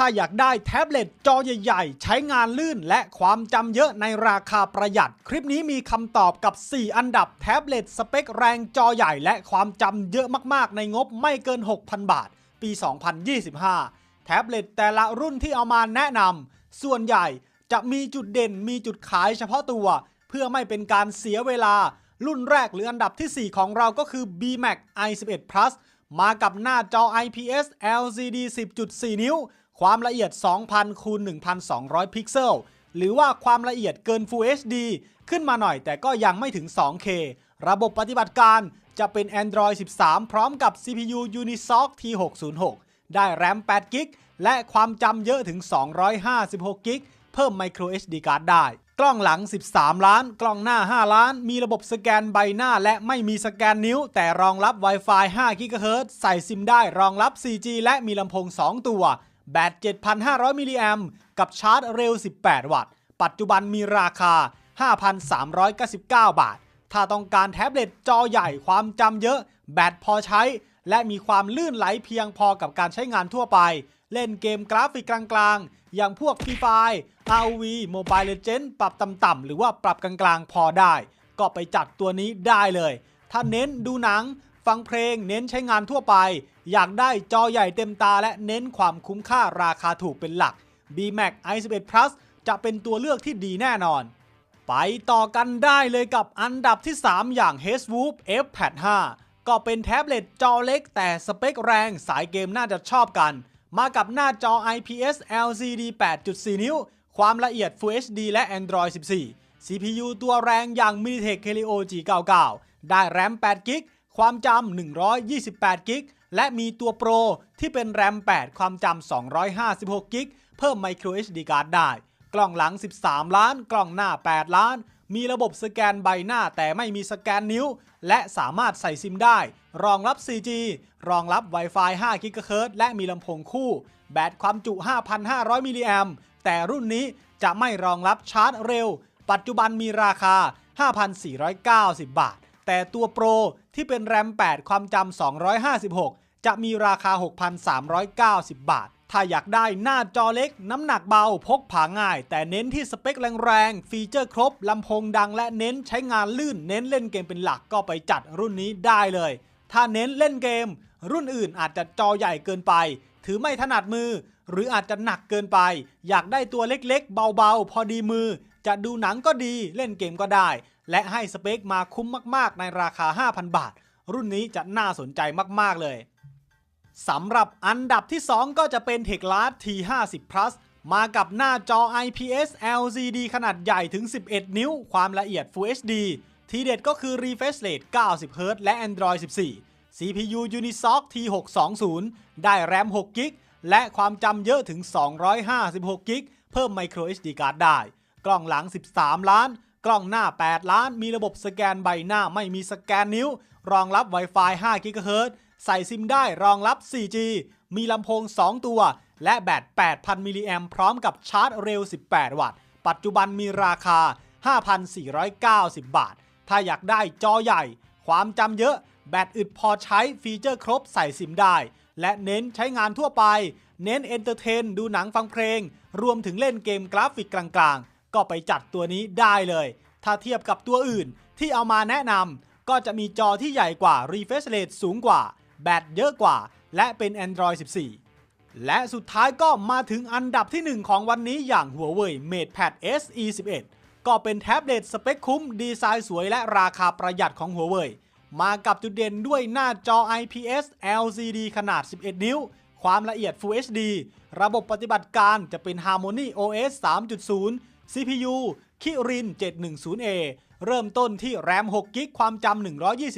ถ้าอยากได้แท็บเล็ตจอใหญ่ๆ ใช้งานลื่นและความจำเยอะในราคาประหยัด คลิปนี้มีคำตอบกับ 4 อันดับแท็บเล็ตสเปคแรงจอใหญ่และความจำเยอะมากๆ ในงบไม่เกิน 6,000 บาท ปี 2025 แท็บเล็ตแต่ละรุ่นที่เอามาแนะนำส่วนใหญ่จะมีจุดเด่นมีจุดขายเฉพาะตัว เพื่อไม่เป็นการเสียเวลา รุ่นแรกหรืออันดับที่ 4 ของเราก็คือ BMac i11 Plus มากับหน้าจอ IPS LCD 10.4 นิ้ว ความละเอียด 2,000คูณ1,200 พิกเซล หรือว่าความละเอียดเกิน Full HD ขึ้นมาหน่อยแต่ก็ยังไม่ถึง 2K ระบบปฏิบัติการจะเป็น Android 13 พร้อมกับ CPU Unisoc T606 ได้ RAM 8 g b และความจำเยอะถึง 256 g b เพิ่ม Micro SD card ได้ กล้องหลัง 13 ล้าน กล้องหน้า 5 ล้าน มีระบบสแกนใบหน้าและไม่มีสแกนนิ้ว แต่รองรับ Wi-Fi 5 GHz ใส่ซิมได้รองรับ 4G และมีลำโพง 2 ตัว แบต 7,500 มิลลิแอมกับชาร์จเร็ว 18 วัตต์ ปัจจุบันมีราคา 5,399 บาท ถ้าต้องการแท็บเล็ตจอใหญ่ความจำเยอะ แบตพอใช้ และมีความลื่นไหลเพียงพอกับการใช้งานทั่วไป เล่นเกมกราฟิกกลางๆ อย่างพวก Free Fire ROV Mobile Legends ปรับต่ำๆหรือว่าปรับกลางๆ พอได้ ก็ไปจัดตัวนี้ได้เลย ถ้าเน้นดูหนัง ฟังเพลง เน้นใช้งานทั่วไป อยากได้จอใหญ่เต็มตา และเน้นความคุ้มค่าราคาถูกเป็นหลัก BMac i11 Plus จะเป็นตัวเลือกที่ดีแน่นอน ไปต่อกันได้เลยกับอันดับที่ 3 อย่าง h w o o p F-Pad 5ก็เป็นแท็บเล็ตจอเล็กแต่สเปคแรงสายเกมน่าจะชอบกัน มากับหน้าจอ IPS LCD 8.4 นิ้ว ความละเอียด Full HD และ Android 14 CPU ตัวแรงอย่าง MediaTek Helio G99 ได้ RAM 8 g b ความจำ 128 g b และมีตัวโปรที่เป็น RAM 8ความจำ 256 g b เพิ่ม Micro SD card ได้ กล้องหลัง 13 ล้าน กล้องหน้า 8 ล้าน มีระบบสแกนใบหน้าแต่ไม่มีสแกนนิ้ว และสามารถใส่ซิมได้ รองรับ 4G รองรับ Wi-Fi 5 GHz และมีลำโพงคู่ แบตความจุ 5,500 มิลลิแอมแต่รุ่นนี้จะไม่รองรับชาร์จเร็ว ปัจจุบันมีราคา 5,490 บาท แต่ตัวโปรที่เป็นแรม 8 ความจำ 256 จะมีราคา 6,390 บาท ถ้าอยากได้หน้าจอเล็ก น้ำหนักเบา พกพาง่าย แต่เน้นที่สเปคแรงๆ ฟีเจอร์ครบ ลำโพงดังและเน้นใช้งานลื่น เน้นเล่นเกมเป็นหลักก็ไปจัดรุ่นนี้ได้เลย ถ้าเน้นเล่นเกม รุ่นอื่นอาจจะจอใหญ่เกินไป ถือไม่ถนัดมือ หรืออาจจะหนักเกินไป อยากได้ตัวเล็กๆ เบาๆ พอดีมือ จะดูหนังก็ดี เล่นเกมก็ได้ และให้สเปคมาคุ้มมากๆ ในราคา 5,000 บาท รุ่นนี้จะน่าสนใจมากๆเลยสำหรับอันดับที่ 2 ก็จะเป็น t e c l a s T50 Plus มากับหน้าจอ IPS LCD ขนาดใหญ่ถึง 11 นิ้ว ความละเอียด Full HD ทีเด็ดก็คือ refresh rate 90 Hz และ Android 14 CPU Unisoc T620 ได้ RAM 6 g b และความจำเยอะถึง 256 g b เพิ่ม Micro SD card ได้ กล้องหลัง 13 ล้าน กล้องหน้า 8 ล้าน มีระบบสแกนใบหน้าไม่มีสแกนนิ้ว รองรับ Wi-Fi 5 GHz ใส่ซิมได้รองรับ 4G มีลำโพง 2 ตัว และแบต 8,000 มิลลิแอมพร้อมกับชาร์จเร็ว 18 วัตต์ ปัจจุบันมีราคา 5,490 บาท ถ้าอยากได้จอใหญ่ ความจำเยอะ แบตอึดพอใช้ฟีเจอร์ครบใส่ซิมได้ และเน้นใช้งานทั่วไป เน้นเอนเตอร์เทน ดูหนังฟังเพลง รวมถึงเล่นเกมกราฟิกกลางๆ ก็ไปจัดตัวนี้ได้เลย ถ้าเทียบกับตัวอื่นที่เอามาแนะนำก็จะมีจอที่ใหญ่กว่า refresh rate สูงกว่า แบตเยอะกว่า และเป็น Android 14 และสุดท้ายก็มาถึงอันดับที่ 1 ของวันนี้อย่าง Huawei MatePad SE 11ก็เป็นแท็บเล็ตสเปคคุ้ม ดีไซน์สวยและราคาประหยัดของ Huawei มากับจุดเด่นด้วยหน้าจอ IPS LCD ขนาด 11 นิ้ว ความละเอียด Full HD ระบบปฏิบัติการจะเป็น Harmony OS 3.0 CPU Kirin 710A เริ่มต้นที่ RAM 6 g b ความจำ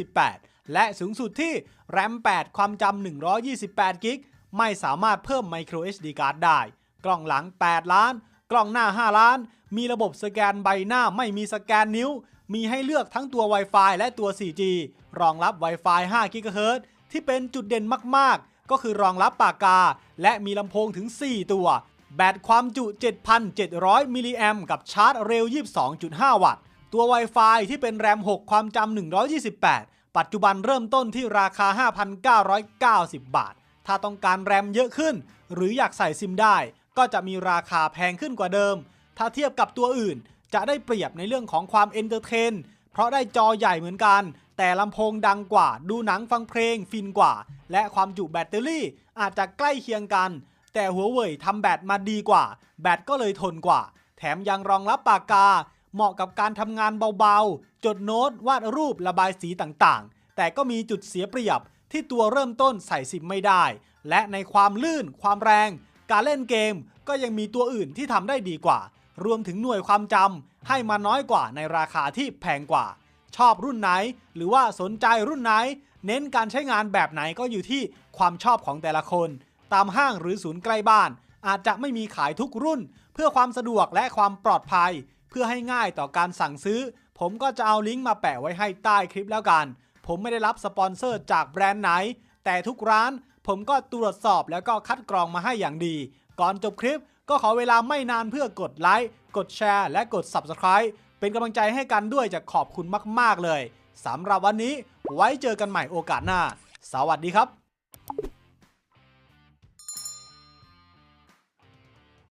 128 และสูงสุดที่ RAM 8ความจำ128 g b ไม่สามารถเพิ่ม Micro SD card ได้ กล้องหลัง 8 ล้าน กล้องหน้า 5 ล้าน มีระบบสแกนใบหน้าไม่มีสแกนนิ้ว มีให้เลือกทั้งตัว Wi-Fi และตัว 4G รองรับ Wi-Fi 5 GHz ที่เป็นจุดเด่นมาก ๆ ก็คือรองรับปากกา และมีลำโพงถึง 4 ตัว แบตความจุ 7,700 มิลลิแอมกับชาร์จเร็ว 22.5 วัตต์ ตัว Wi-Fi ที่เป็นแรม 6 ความจำ 128 ปัจจุบันเริ่มต้นที่ราคา 5,990 บาทถ้าถ้าต้องการแรมเยอะขึ้น หรืออยากใส่ซิมได้ ก็จะมีราคาแพงขึ้นกว่าเดิม ถ้าเทียบกับตัวอื่น จะได้เปรียบในเรื่องของความเอนเตอร์เทน เพราะได้จอใหญ่เหมือนกัน แต่ลำโพงดังกว่า ดูหนังฟังเพลงฟินกว่า และความจุแบตเตอรี่อาจจะใกล้เคียงกัน แต่หัวเว่ยทำแบตมาดีกว่า แบตก็เลยทนกว่า แถมยังรองรับปากกา เหมาะกับการทำงานเบาๆ จดโน้ตวาดรูประบายสีต่างๆ แต่ก็มีจุดเสียเปรียบที่ตัวเริ่มต้นใส่ซิมไม่ได้ และในความลื่น ความแรง การเล่นเกมก็ยังมีตัวอื่นที่ทำได้ดีกว่า รวมถึงหน่วยความจำให้มาน้อยกว่าในราคาที่แพงกว่า ชอบรุ่นไหน หรือว่าสนใจรุ่นไหน เน้นการใช้งานแบบไหนก็อยู่ที่ความชอบของแต่ละคน ตามห้างหรือศูนย์ใกล้บ้าน อาจจะไม่มีขายทุกรุ่น เพื่อความสะดวกและความปลอดภัย เพื่อให้ง่ายต่อการสั่งซื้อ ผมก็จะเอาลิงก์มาแปะไว้ให้ใต้คลิปแล้วกัน ผมไม่ได้รับสปอนเซอร์จากแบรนด์ไหน แต่ทุกร้านผมก็ตรวจสอบแล้วก็คัดกรองมาให้อย่างดี ก่อนจบคลิปก็ขอเวลาไม่นานเพื่อกดไลค์ กดแชร์ และกด Subscribe เป็นกำลังใจให้กันด้วยจะขอบคุณมาก ๆ เลย สำหรับวันนี้ไว้เจอกันใหม่โอกาสหน้า สวัสดีครับ